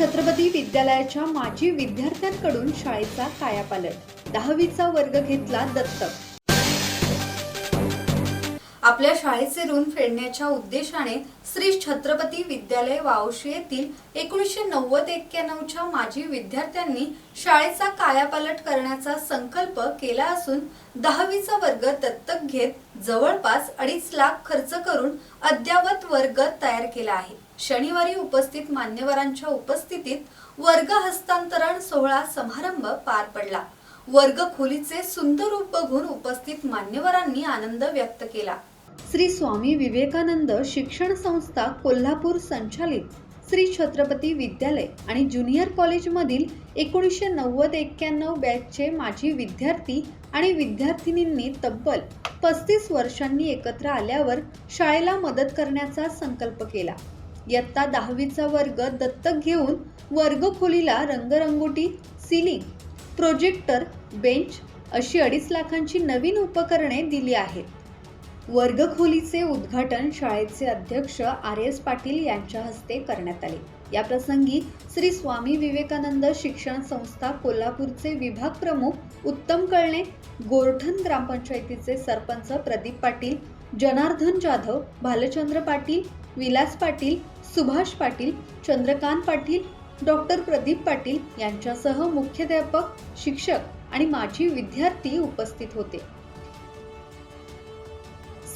छत्रपती विद्यालयाच्या माजी विद्यार्थ्यांकडून शाळेचा कायापालट. दहावीचा वर्ग घेतला दत्तक. आपल्या शाळेचे ऋण फेडण्याच्या उद्देशाने श्री छत्रपती विद्यालय वावशी येथील एकोणीसशे नव्वद एक्क्याण्णवच्या माजी विद्यार्थ्यांनी शाळेचा कायापालट करण्याचा संकल्प केला असून दहावीचा वर्ग दत्तक घेत जवळपास अडीच लाख खर्च करून अद्ययावत वर्ग तयार केला आहे. शनिवारी उपस्थित मान्यवरांच्या उपस्थितीत वर्ग हस्तांतरण सोहळा समारंभ पार पडला. वर्ग खोलीचे सुंदर रूप बघून उपस्थित मान्यवरांनी आनंद व्यक्त केला. श्री स्वामी विवेकानंद शिक्षण संस्था कोल्हापूर संचालित श्री छत्रपती विद्यालय आणि ज्युनियर कॉलेजमधील एकोणीसशे नव्वद एक्क्याण्णव बॅचचे माजी विद्यार्थी आणि विद्यार्थिनींनी तब्बल पस्तीस वर्षांनी एकत्र आल्यावर शाळेला मदत करण्याचा संकल्प केला. इयत्ता दहावीचा वर्ग दत्तक घेऊन वर्गखोलीला रंगरंगोटी सिलिंग प्रोजेक्टर बेंच अशी अडीच लाखांची नवीन उपकरणे दिली आहेत. वर्गखोलीचे उद्घाटन शाळेचे अध्यक्ष आर एस पाटील यांच्या हस्ते करण्यात आले. या प्रसंगी श्री स्वामी विवेकानंद शिक्षण संस्था कोल्हापूरचे विभाग प्रमुख उत्तम कळणे गोरठण ग्रामपंचायतीचे सरपंच प्रदीप पाटील जनार्दन जाधव भालचंद्र पाटील विलास पाटील सुभाष पाटील चंद्रकांत पाटील डॉक्टर प्रदीप पाटील यांच्यासह मुख्याध्यापक शिक्षक आणि माजी विद्यार्थी उपस्थित होते.